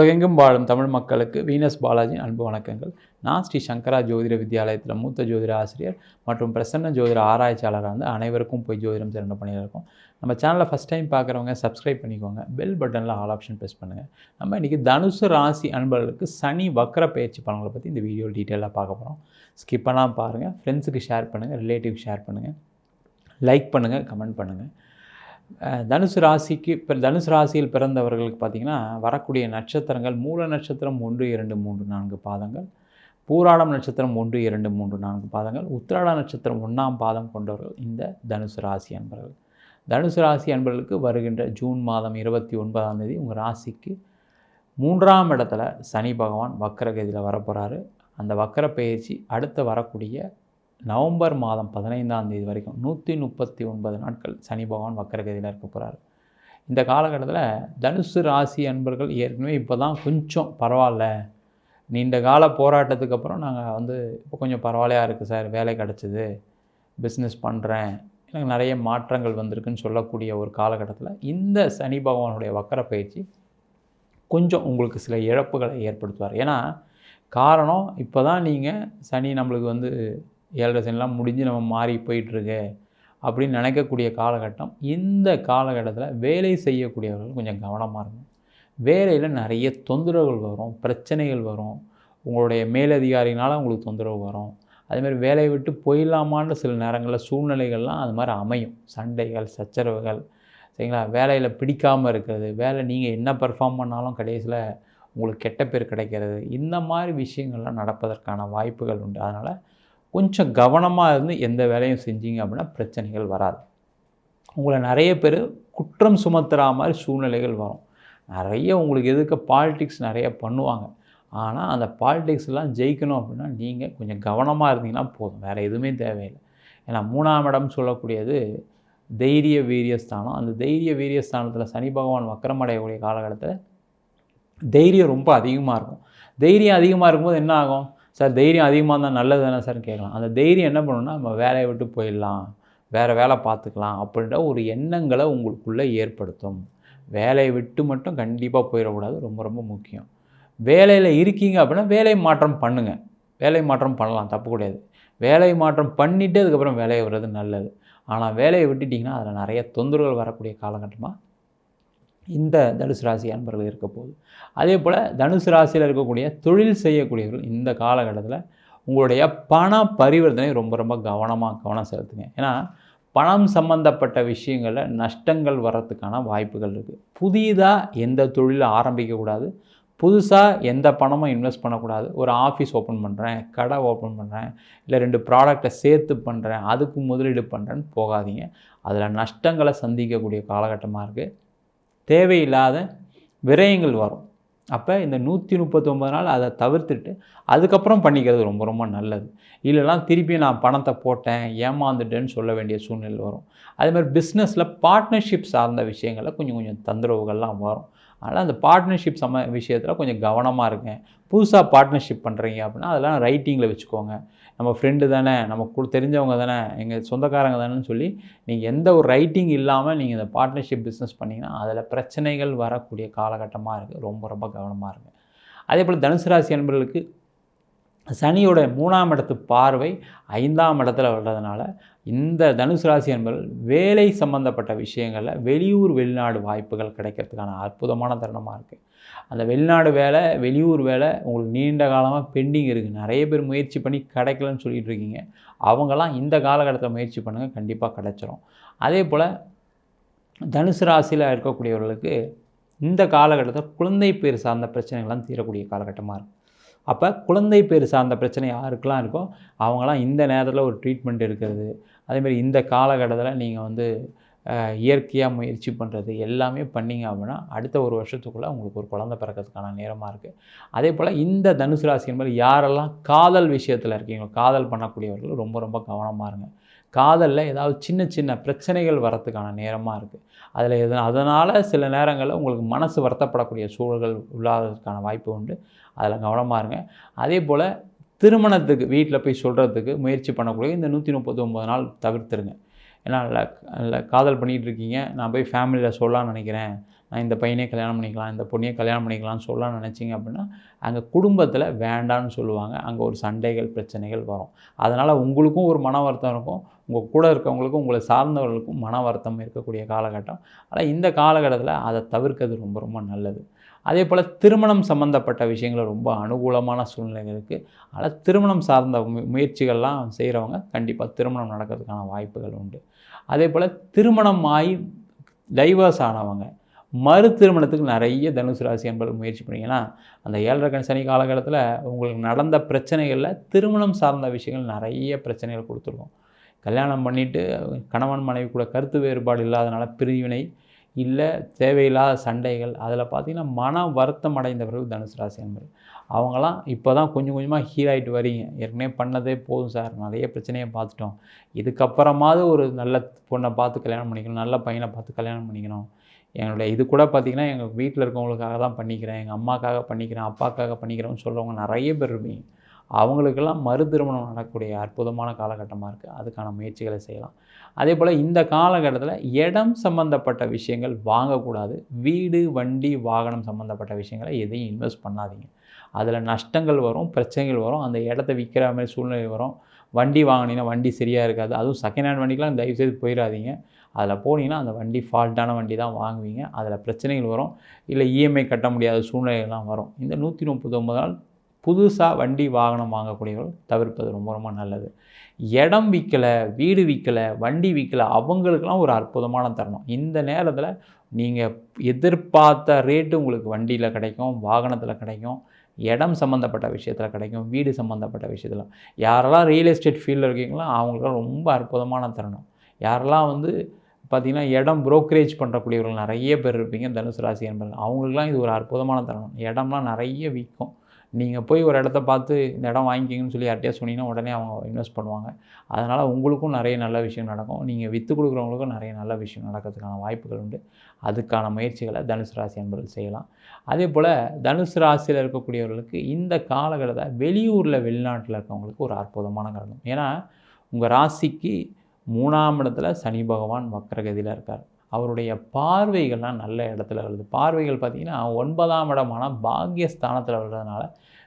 உலகெங்கும் வாழும் தமிழ் மக்களுக்கு வீனஸ் பாலாஜியின் அன்பு வணக்கங்கள். நான் ஸ்ரீ சங்கரா ஜோதிட வித்யாலயத்தில் மூத்த ஜோதிட ஆசிரியர் மற்றும் பிரசன்ன ஜோதிட ஆராய்ச்சியாளராக வந்து அனைவருக்கும் போய் ஜோதிடம் சிறந்த பண்ணியிருக்கோம் நம்ம சேனலை ஃபஸ்ட் டைம் பார்க்குறவங்க சப்ஸ்கிரைப் பண்ணிக்கோங்க. பெல் பட்டனில் ஆல் ஆப்ஷன் ப்ரெஸ் பண்ணுங்கள் நம்ம இன்றைக்கி தனுசு ராசி அன்பர்களுக்கு சனி வக்கர பயிற்சி பலன்களை பற்றி இந்த வீடியோ டீட்டெயிலாக பார்க்க போகிறோம் ஸ்கிப் பாருங்கள் ஃப்ரெண்ட்ஸுக்கு ஷேர் பண்ணுங்கள் ரிலேட்டிவ் ஷேர் பண்ணுங்கள் லைக் பண்ணுங்கள் கமெண்ட் பண்ணுங்கள் தனுசு ராசிக்கு இப்போ தனுசு ராசியில் பிறந்தவர்களுக்கு பார்த்திங்கன்னா வரக்கூடிய நட்சத்திரங்கள் மூல நட்சத்திரம் ஒன்று இரண்டு மூன்று நான்கு பாதங்கள் பூராடம் நட்சத்திரம் ஒன்று இரண்டு மூன்று நான்கு பாதங்கள் உத்திராட நட்சத்திரம் ஒன்றாம் பாதம் கொண்டவர்கள் இந்த தனுசு ராசி அன்பர்கள். தனுசு ராசி அன்பர்களுக்கு வருகின்ற ஜூன் மாதம் இருபத்தி ஒன்பதாம் தேதி உங்கள் ராசிக்கு மூன்றாம் இடத்துல சனி பகவான் வக்கரகதியில் வரப்போகிறாரு அந்த வக்கர பயிற்சி அடுத்து வரக்கூடிய நவம்பர் மாதம் பதினைந்தாம் தேதி வரைக்கும் நூற்றி முப்பத்தி ஒன்பது நாட்கள் சனி பகவான் வக்கரகதியில் இருக்க போகிறார் இந்த காலகட்டத்தில் தனுசு ராசி அன்பர்கள் ஏற்கனவே இப்போ தான் கொஞ்சம் பரவாயில்ல. நீண்ட கால போராட்டத்துக்கு அப்புறம் நாங்கள் வந்து இப்போ கொஞ்சம் பரவாயில்லையா இருக்குது சார்? வேலை கிடச்சிது. பிஸ்னஸ் பண்ணுறேன் எனக்கு நிறைய மாற்றங்கள் வந்திருக்குன்னு சொல்லக்கூடிய ஒரு காலகட்டத்தில் இந்த சனி பகவானுடைய வக்கர பயிற்சி கொஞ்சம் உங்களுக்கு சில இழப்புகளை ஏற்படுத்துவார். ஏன்னா காரணம் இப்போ தான் நீங்கள் சனி நம்மளுக்கு வந்து ஏழரை சனிலாம் முடிஞ்சு நம்ம மாறி போயிட்டுருக்கு அப்படின்னு நினைக்கக்கூடிய காலகட்டம் இந்த காலகட்டத்தில் வேலை செய்யக்கூடியவர்கள் கொஞ்சம் கவனமாக இருக்கும் வேலையில் நிறைய தொந்தரவுகள் வரும் பிரச்சனைகள் வரும். உங்களுடைய மேலதிகாரினால் உங்களுக்கு தொந்தரவு வரும். அதேமாதிரி வேலையை விட்டு போயிடலாமான்னு சில நேரங்களில் சூழ்நிலைகள்லாம் அது மாதிரி அமையும். சண்டைகள் சச்சரவுகள் சரிங்களா? வேலையில் பிடிக்காமல் இருக்கிறது வேலை நீங்கள் என்ன பெர்ஃபார்ம் பண்ணாலும் கடைசியில் உங்களுக்கு கெட்ட பேர் கிடைக்கிறது இந்த மாதிரி விஷயங்கள்லாம் நடப்பதற்கான வாய்ப்புகள் உண்டு. அதனால் கொஞ்சம் கவனமாக இருந்து எந்த வேலையும் செஞ்சீங்க அப்படின்னா பிரச்சனைகள் வராது. உங்களை நிறைய பேர் குற்றம் சுமத்துகிற மாதிரி சூழ்நிலைகள் வரும். நிறைய உங்களுக்கு எதுக்கு பாலிடிக்ஸ் நிறைய பண்ணுவாங்க. ஆனால் அந்த பாலிடிக்ஸ்லாம் ஜெயிக்கணும் அப்படின்னா நீங்கள் கொஞ்சம் கவனமாக இருந்தீங்கன்னா போதும். வேறு எதுவுமே தேவையில்லை. ஏன்னா மூணாம் இடம் சொல்லக்கூடியது தைரிய வீரிய ஸ்தானம். அந்த தைரிய வீரிய ஸ்தானத்தில் சனி பகவான் வக்கரமடையக்கூடிய காலகட்டத்தில் தைரியம் ரொம்ப அதிகமாக இருக்கும். தைரியம் அதிகமாக இருக்கும்போது என்ன ஆகும்? சார் தைரியம் அதிகமாக இருந்தால் நல்லது தானே சார் கேட்கலாம். அந்த தைரியம் என்ன பண்ணணும்னா நம்ம வேலையை விட்டு போயிடலாம். வேறு வேலை பார்த்துக்கலாம் அப்படின்ற ஒரு எண்ணங்களை உங்களுக்குள்ளே ஏற்படுத்தும். வேலையை விட்டு மட்டும் கண்டிப்பாக போயிடக்கூடாது. ரொம்ப ரொம்ப முக்கியம். வேலையில் இருக்கீங்க அப்படின்னா வேலை மாற்றம் பண்ணுங்கள் வேலை மாற்றம் பண்ணலாம் தப்பு கிடையாது. வேலை மாற்றம் பண்ணிவிட்டு அதுக்கப்புறம் வேலையை வர்றது நல்லது. ஆனால் வேலையை விட்டுட்டிங்கன்னா அதில் நிறைய தொந்தரவுகள் வரக்கூடிய காலகட்டமாக இந்த தனுசு ராசி அன்பர்கள் இருக்க போகுது. அதே போல் தனுசு ராசியில் இருக்கக்கூடிய தொழில் செய்யக்கூடியவர்கள் இந்த காலகட்டத்தில் உங்களுடைய பண பரிவர்த்தனை ரொம்ப ரொம்ப கவனமாக கவனம் செலுத்துங்க. ஏன்னா பணம் சம்பந்தப்பட்ட விஷயங்களில் நஷ்டங்கள் வர்றதுக்கான வாய்ப்புகள் இருக்குது புதிதாக எந்த தொழிலை ஆரம்பிக்கக்கூடாது புதுசாக எந்த பணமும் இன்வெஸ்ட் பண்ணக்கூடாது. ஒரு ஆஃபீஸ் ஓப்பன் பண்ணுறேன் கடை ஓப்பன் பண்ணுறேன் இல்லை ரெண்டு ப்ராடக்டை சேர்த்து பண்ணுறேன் அதுக்கு முதலீடு பண்ணுறேன்னு போகாதீங்க. அதில் நஷ்டங்களை சந்திக்கக்கூடிய காலகட்டமாக இருக்குது தேவையில்லாத விரயங்கள் வரும். அப்போ இந்த நூற்றி முப்பத்தொம்பது நாள் அதை தவிர்த்துட்டு அதுக்கப்புறம் பண்ணிக்கிறது ரொம்ப ரொம்ப நல்லது. இல்லைனா திருப்பி நான் பணத்தை போட்டேன் ஏமாந்துட்டேன்னு சொல்ல வேண்டிய சூழ்நிலை வரும். அதே மாதிரி பிஸ்னஸில் பார்ட்னர்ஷிப் சார்ந்த விஷயங்களில் கொஞ்சம் கொஞ்சம் தொந்தரவுகள்லாம் வரும். அதனால் அந்த பார்ட்னர்ஷிப் சம விஷயத்தில் கொஞ்சம் கவனமாக இருங்க. புதுசாக பார்ட்னர்ஷிப் பண்ணுறீங்க அப்படின்னா அதெல்லாம் ரைட்டிங்கில் வச்சுக்கோங்க. நம்ம ஃப்ரெண்டு தானே நமக்கு தெரிஞ்சவங்க தானே எங்கள் சொந்தக்காரங்க தானேன்னு சொல்லி நீங்கள் எந்த ஒரு ரைட்டிங் இல்லாமல் நீங்கள் இந்த பார்ட்னர்ஷிப் பிஸ்னஸ் பண்ணிங்கன்னா அதில் பிரச்சனைகள் வரக்கூடிய காலகட்டமாக இருக்குது ரொம்ப ரொம்ப கவனமாக இருக்குது அதே போல் தனுசு ராசி அன்பர்களுக்கு சனியோட மூணாம் இடத்து பார்வை ஐந்தாம் இடத்துல வர்றதுனால இந்த தனுசு ராசி என்பர்கள் வேலை சம்பந்தப்பட்ட விஷயங்களில் வெளியூர் வெளிநாடு வாய்ப்புகள் கிடைக்கிறதுக்கான அற்புதமான தருணமாக இருக்குது அந்த வெளிநாடு வேலை வெளியூர் வேலை உங்களுக்கு நீண்ட காலமாக பெண்டிங் இருக்குது நிறைய பேர் முயற்சி பண்ணி கிடைக்கலன்னு சொல்லிகிட்டு இருக்கீங்க. அவங்கெல்லாம் இந்த காலகட்டத்தில் முயற்சி பண்ணுங்கள் கண்டிப்பாக கிடைச்சிரும். அதே போல் தனுசு ராசியில் இருக்கக்கூடியவர்களுக்கு இந்த காலகட்டத்தில் குழந்தை பேர் சார்ந்த பிரச்சனைகள்லாம் தீரக்கூடிய காலகட்டமாக இருக்குது அப்போ குழந்தை பேர் சார்ந்த பிரச்சனை யாருக்கெல்லாம் இருக்கோ அவங்களாம் இந்த நேரத்தில் ஒரு ட்ரீட்மெண்ட் இருக்கிறது அதேமாதிரி இந்த காலகட்டத்தில் நீங்கள் வந்து இயற்கையாக முயற்சி பண்ணுறது எல்லாமே பண்ணிங்க அப்படின்னா அடுத்த ஒரு வருஷத்துக்குள்ளே உங்களுக்கு ஒரு குழந்தை பிறக்கிறதுக்கான நேரமாக இருக்குது அதே போல் இந்த தனுசு ராசி என்பது யாரெல்லாம் காதல் விஷயத்தில் இருக்கீங்களோ காதல் பண்ணக்கூடியவர்கள் ரொம்ப ரொம்ப கவனமாக இருங்க. காதலில் ஏதாவது சின்ன சின்ன பிரச்சனைகள் வரத்துக்கான நேரமாக இருக்குது அதில் எது அதனால் சில நேரங்களில் உங்களுக்கு மனசு வருத்தப்படக்கூடிய சூழல்கள் உள்ளாததுக்கான வாய்ப்பு உண்டு. அதில் கவனமாக இருங்க. அதே போல் திருமணத்துக்கு வீட்டில் போய் சொல்கிறதுக்கு முயற்சி பண்ணக்கூடிய இந்த நூற்றி முப்பத்தி ஒம்பது நாள் தவிர்த்துருங்க. ஏன்னா இல்லை இல்லை காதல் பண்ணிகிட்டு இருக்கீங்க. நான் போய் ஃபேமிலியில் சொல்லலாம்னு நினைக்கிறேன். இந்த பையனே கல்யாணம் பண்ணிக்கலாம் இந்த பொண்ணையே கல்யாணம் பண்ணிக்கலாம்னு சொல்லலாம்னு நினச்சிங்க அப்படின்னா அங்கே குடும்பத்தில் வேண்டான்னு சொல்லுவாங்க. அங்கே ஒரு சண்டைகள் பிரச்சனைகள் வரும். அதனால் உங்களுக்கும் ஒரு மன வருத்தம் இருக்கும். உங்கள் கூட இருக்கவங்களுக்கும் உங்களை சார்ந்தவர்களுக்கும் மன வருத்தம் இருக்கக்கூடிய காலகட்டம். ஆனால் இந்த காலகட்டத்தில் அதை தவிர்க்கிறது ரொம்ப ரொம்ப நல்லது. அதே போல் திருமணம் சம்மந்தப்பட்ட விஷயங்கள் ரொம்ப அனுகூலமான சூழ்நிலைகள் இருக்குது ஆனால் திருமணம் சார்ந்த மு முயற்சிகள்லாம் செய்கிறவங்க கண்டிப்பாக திருமணம் நடக்கிறதுக்கான வாய்ப்புகள் உண்டு. அதே போல் திருமணம் ஆகி டைவர்ஸ் ஆனவங்க மறு திருமணத்துக்கு நிறைய தனுசு ராசி என்பது முயற்சி பண்ணிங்கன்னா அந்த ஏழரை கண் சனி காலகட்டத்தில் உங்களுக்கு நடந்த பிரச்சனைகளில் திருமணம் சார்ந்த விஷயங்கள் நிறைய பிரச்சனைகள் கொடுத்துருக்கோம். கல்யாணம் பண்ணிவிட்டு கணவன் மனைவி கூட கருத்து வேறுபாடு இல்லாதனால பிரிவினை இல்லை தேவையில்லாத சண்டைகள் அதில் பார்த்திங்கன்னா மன வருத்தம் அடைந்தவர்கள் தனுசு ராசி என்பது அவங்களாம் இப்போ தான் கொஞ்சம் கொஞ்சமாக ஹீல் ஆகிட்டு வரீங்க. ஏற்கனவே பண்ணதே போதும் சார். நிறைய பிரச்சனையை பார்த்துட்டோம். இதுக்கப்புறமாவது ஒரு நல்ல பொண்ணை பார்த்து கல்யாணம் பண்ணிக்கணும் நல்ல பையனை பார்த்து கல்யாணம் பண்ணிக்கணும். என்னுடைய இது கூட பார்த்திங்கன்னா எங்கள் வீட்டில் இருக்கவங்களுக்காக தான் பண்ணிக்கிறேன். எங்கள் அம்மாக்காக பண்ணிக்கிறேன். அப்பாக்காக பண்ணிக்கிறேன்னு சொல்கிறவங்க நிறைய பேர் இருப்பீங்க. அவங்களுக்கெல்லாம் மறு திருமணம் நடக்கக்கூடிய அற்புதமான காலகட்டமாக இருக்குது அதுக்கான முயற்சிகளை செய்யலாம். அதே போல் இந்த காலகட்டத்தில் இடம் சம்மந்தப்பட்ட விஷயங்கள் வாங்கக்கூடாது. வீடு வண்டி வாகனம் சம்மந்தப்பட்ட விஷயங்களை எதையும் இன்வெஸ்ட் பண்ணாதீங்க. அதில் நஷ்டங்கள் வரும் பிரச்சனைகள் வரும். அந்த இடத்த விற்கிற மாதிரி சூழ்நிலை வரும். வண்டி வாங்கினீங்கன்னா வண்டி சரியாக இருக்காது. அதுவும் செகண்ட் ஹேண்ட் வண்டிக்கெலாம் தயவுசெய்து போயிடாதீங்க அதில் போனீங்கன்னா அந்த வண்டி ஃபால்ட்டான வண்டி தான் வாங்குவீங்க. அதில் பிரச்சனைகள் வரும். இல்லை இஎம்ஐ கட்ட முடியாத சூழ்நிலைகள்லாம் வரும். இந்த நூற்றி முப்பத்தி ஒம்பது நாள் புதுசாக வண்டி வாகனம் வாங்கக்கூடியவர்கள் தவிர்ப்பது ரொம்ப ரொம்ப நல்லது. இடம் விற்கலை வீடு விற்கலை வண்டி விற்கலை அவங்களுக்கெல்லாம் ஒரு அற்புதமான தருணம். இந்த நேரத்தில் நீங்கள் எதிர்பார்த்த ரேட்டு உங்களுக்கு வண்டியில் கிடைக்கும் வாகனத்தில் கிடைக்கும் இடம் சம்மந்தப்பட்ட விஷயத்தில் கிடைக்கும் வீடு சம்மந்தப்பட்ட விஷயத்தில். யாரெல்லாம் ரியல் எஸ்டேட் ஃபீல்டில் இருக்கீங்களோ அவங்களுக்குலாம் ரொம்ப அற்புதமான தருணம். யாரெல்லாம் வந்து பார்த்திங்கன்னா இடம் புரோக்கரேஜ் பண்ணுறக்கூடியவர்கள் நிறைய பேர் இருப்பீங்க தனுசு ராசி என்பது அவங்களுக்குலாம் இது ஒரு அற்புதமான தருணம். இடம்லாம் நிறைய விற்கும். நீங்கள் போய் ஒரு இடத்த பார்த்து இந்த இடம் வாங்கிக்கிங்கன்னு சொல்லி யார்கிட்டயா சொன்னீங்கன்னா உடனே அவங்க இன்வெஸ்ட் பண்ணுவாங்க. அதனால் உங்களுக்கும் நிறைய நல்ல விஷயம் நடக்கும். நீங்கள் விற்று கொடுக்குறவங்களுக்கும் நிறைய நல்ல விஷயம் நடக்கிறதுக்கான வாய்ப்புகள் உண்டு. அதுக்கான முயற்சிகளை தனுசு ராசி என்பவர்கள் செய்யலாம். அதே போல் தனுசு ராசியில் இருக்கக்கூடியவர்களுக்கு இந்த காலகட்டத்தை வெளியூரில் வெளிநாட்டில் இருக்கவங்களுக்கு ஒரு அற்புதமான காரணம் ஏன்னா உங்கள் ராசிக்கு மூணாம் இடத்துல சனி பகவான் வக்கரகதியில் இருக்கார். அவருடைய பார்வைகள்லாம் நல்ல இடத்துல வருது. பார்வைகள் பார்த்திங்கன்னா ஒன்பதாம் இடமான பாக்கியஸ்தானத்தில் வர்றதுனால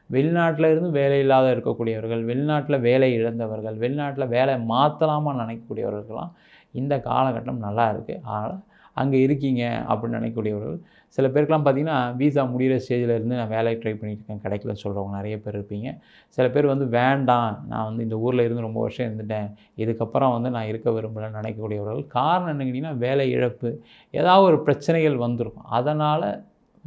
வெளிநாட்டில் இருந்து வேலை இல்லாத இருக்கக்கூடியவர்கள் வெளிநாட்டில் வேலை இழந்தவர்கள் வெளிநாட்டில் வேலை மாற்றலாமா நினைக்கக்கூடியவர்கள்லாம் இந்த காலகட்டம் நல்லா இருக்குது அதனால் அங்கே இருக்கீங்க அப்படின்னு நினைக்கக்கூடியவர்கள். சில பேருக்கெலாம் பார்த்திங்கன்னா வீசா முடிகிற ஸ்டேஜில் இருந்து நான் வேலையை ட்ரை பண்ணியிருக்கேன் கிடைக்கல சொல்கிறவங்க நிறைய பேர் இருப்பீங்க. சில பேர் வந்து வேண்டாம் நான் வந்து இந்த ஊரில் இருந்து ரொம்ப வருஷம் இருந்துட்டேன். இதுக்கப்புறம் வந்து நான் இருக்க விரும்பலன்னு நினைக்கக்கூடியவர்கள். காரணம் என்னங்கிட்டிங்கன்னா வேலை இழப்பு. ஏதாவது ஒரு பிரச்சனைகள் வந்திருக்கும். அதனால்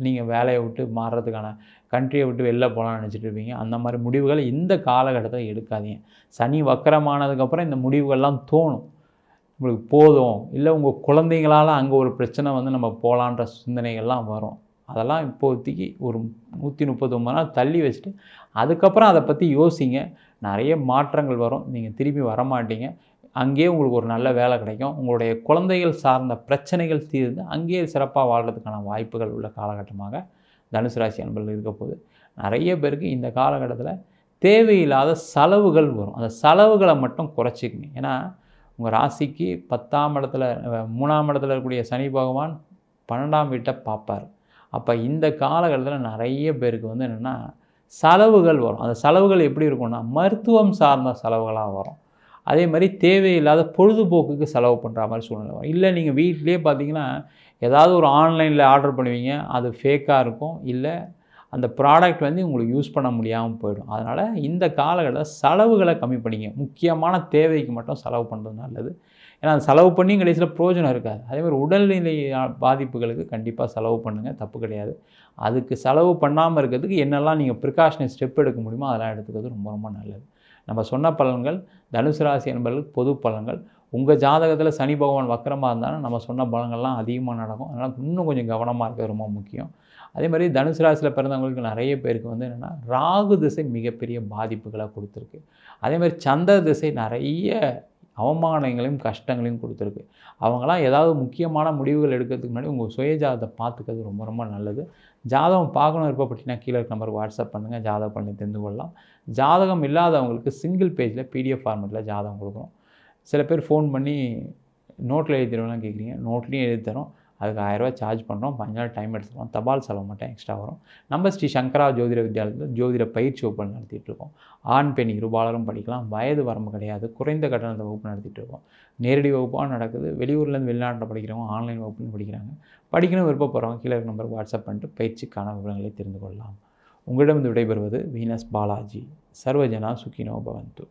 நீங்கள் வேலையை விட்டு மாறுறதுக்கான கண்ட்ரியை விட்டு வெளில போகலான்னு நினச்சிட்டு இருப்பீங்க. அந்த மாதிரி முடிவுகளை இந்த காலகட்டத்தில் எடுக்காதீங்க. சனி வக்கரமானதுக்கப்புறம் இந்த முடிவுகள்லாம் தோணும். உங்களுக்கு போதும். இல்லை உங்கள் குழந்தைங்களால் அங்கே ஒரு பிரச்சனை வந்து நம்ம போகலான்ற சிந்தனைகள்லாம் வரும். அதெல்லாம் இப்போதைக்கு ஒரு நூற்றி முப்பத்தொம்பது நாள் தள்ளி வச்சுட்டு அதுக்கப்புறம் அதை பற்றி யோசிங்க. நிறைய மாற்றங்கள் வரும். நீங்கள் திரும்பி வரமாட்டீங்க. அங்கேயே உங்களுக்கு ஒரு நல்ல வேலை கிடைக்கும். உங்களுடைய குழந்தைகள் சார்ந்த பிரச்சனைகள் தீர்ந்து அங்கேயே சிறப்பாக வாழ்கிறதுக்கான வாய்ப்புகள் உள்ள காலகட்டமாக தனுசு ராசி அன்பர்கள் இருக்க போது நிறைய பேருக்கு இந்த காலகட்டத்தில் தேவையில்லாத செலவுகள் வரும். அந்த செலவுகளை மட்டும் குறைச்சிக்கணும். ஏன்னா உங்கள் ராசிக்கு பத்தாம் இடத்துல மூணாம் இடத்துல இருக்கக்கூடிய சனி பகவான் பன்னெண்டாம் வீட்டை பார்ப்பார். அப்போ இந்த காலகட்டத்தில் நிறைய பேருக்கு வந்து என்னென்னா செலவுகள் வரும். அந்த செலவுகள் எப்படி இருக்கும்னா மருத்துவம் சார்ந்த செலவுகளாக வரும். அதே மாதிரி தேவையில்லாத பொழுதுபோக்குக்கு செலவு பண்ணுற மாதிரி சூழ்நிலை வரும். இல்லை நீங்கள் வீட்லேயே பார்த்தீங்கன்னா ஏதாவது ஒரு ஆன்லைனில் ஆர்டர் பண்ணுவீங்க அது ஃபேக்காக இருக்கும். இல்லை அந்த ப்ராடக்ட் வந்து உங்களுக்கு யூஸ் பண்ண முடியாமல் போயிடும். அதனால் இந்த காலகட்டத்தில் செலவுகளை கம்மி பண்ணிங்க. முக்கியமான தேவைக்கு மட்டும் செலவு பண்ணுறது நல்லது. ஏன்னா செலவு பண்ணி கடைசியில் பிரயோஜனம் இருக்காது. அதேமாதிரி உடல்நிலை பாதிப்புகளுக்கு கண்டிப்பாக செலவு பண்ணுங்கள் தப்பு கிடையாது. அதுக்கு செலவு பண்ணாமல் இருக்கிறதுக்கு என்னெல்லாம் நீங்கள் ப்ரிகாஷனரி ஸ்டெப் எடுக்க முடியுமோ அதெல்லாம் எடுத்துக்கிறது ரொம்ப ரொம்ப நல்லது. நம்ம சொன்ன பலன்கள் தனுசு ராசி என்பவர்களுக்கு பொது பலன்கள். உங்கள் ஜாதகத்தில் சனி பகவான் வக்கரமாக இருந்தாலும் நம்ம சொன்ன பலங்கள்லாம் அதிகமாக நடக்கும். அதனால் இன்னும் கொஞ்சம் கவனமாக இருக்க ரொம்ப முக்கியம். அதே மாதிரி தனுசு ராசியில் பிறந்தவங்களுக்கு நிறைய பேருக்கு வந்து என்னென்னா ராகு திசை மிகப்பெரிய பாதிப்புகளாக கொடுத்துருக்கு. அதே மாதிரி சந்திர திசை நிறைய அவமானங்களையும் கஷ்டங்களையும் கொடுத்துருக்கு. அவங்களாம் ஏதாவது முக்கியமான முடிவுகள் எடுக்கிறதுக்கு முன்னாடி உங்கள் சுய ஜாதகத்தை பார்த்துக்கிறது ரொம்ப ரொம்ப நல்லது. ஜாதகம் பார்க்கணும் விருப்பப்பட்டீங்கன்னா கீழே இருக்க நம்பருக்கு வாட்ஸ்அப் பண்ணுங்கள் ஜாதகம் பண்ணி தெரிந்து கொள்ளலாம். ஜாதகம் இல்லாதவங்களுக்கு சிங்கிள் பேஜில் பிடிஎஃப் ஃபார்மெட்டில் ஜாதகம் கொடுக்குறோம் சில பேர் ஃபோன் பண்ணி நோட்டில் எழுதி தருவோம்லாம் கேட்குறீங்க. நோட்லேயும் எழுதி தரோம். அதுக்கு ஆயிரரூவா சார்ஜ் பண்ணுறோம் பஞ்சாயிரம் நாள் டைம் எடுத்துக்கிறோம் தபால் செலவு மட்டும் எக்ஸ்ட்ரா வரும். நம்ம ஸ்ரீ சங்கரா ஜோதிட வித்யாலயத்தில் ஜோதிட பயிற்சி வகுப்பு நடத்திட்டுருக்கோம் ஆண் பெண் இருபாலரும் படிக்கலாம். வயது வரம்பு கிடையாது. குறைந்த கட்டணத்தை வகுப்பு நடத்திட்டுருக்கோம் நேரடி வகுப்பாக நடக்குது. வெளியூர்லேருந்து வெளிநாட்டில் படிக்கிறவங்க ஆன்லைன் வகுப்புன்னு படிக்கிறாங்க. படிக்கணும் விருப்பப்படுறவங்க கீழே இருக்க நம்பருக்கு வாட்ஸ்அப் பண்ணிட்டு பயிற்சிக்கான விவரங்களை தெரிந்து கொள்ளலாம். உங்களிடம் விடைபெறுவது வீனஸ் பாலாஜி. சர்வஜனா சுகினோ பவந்து.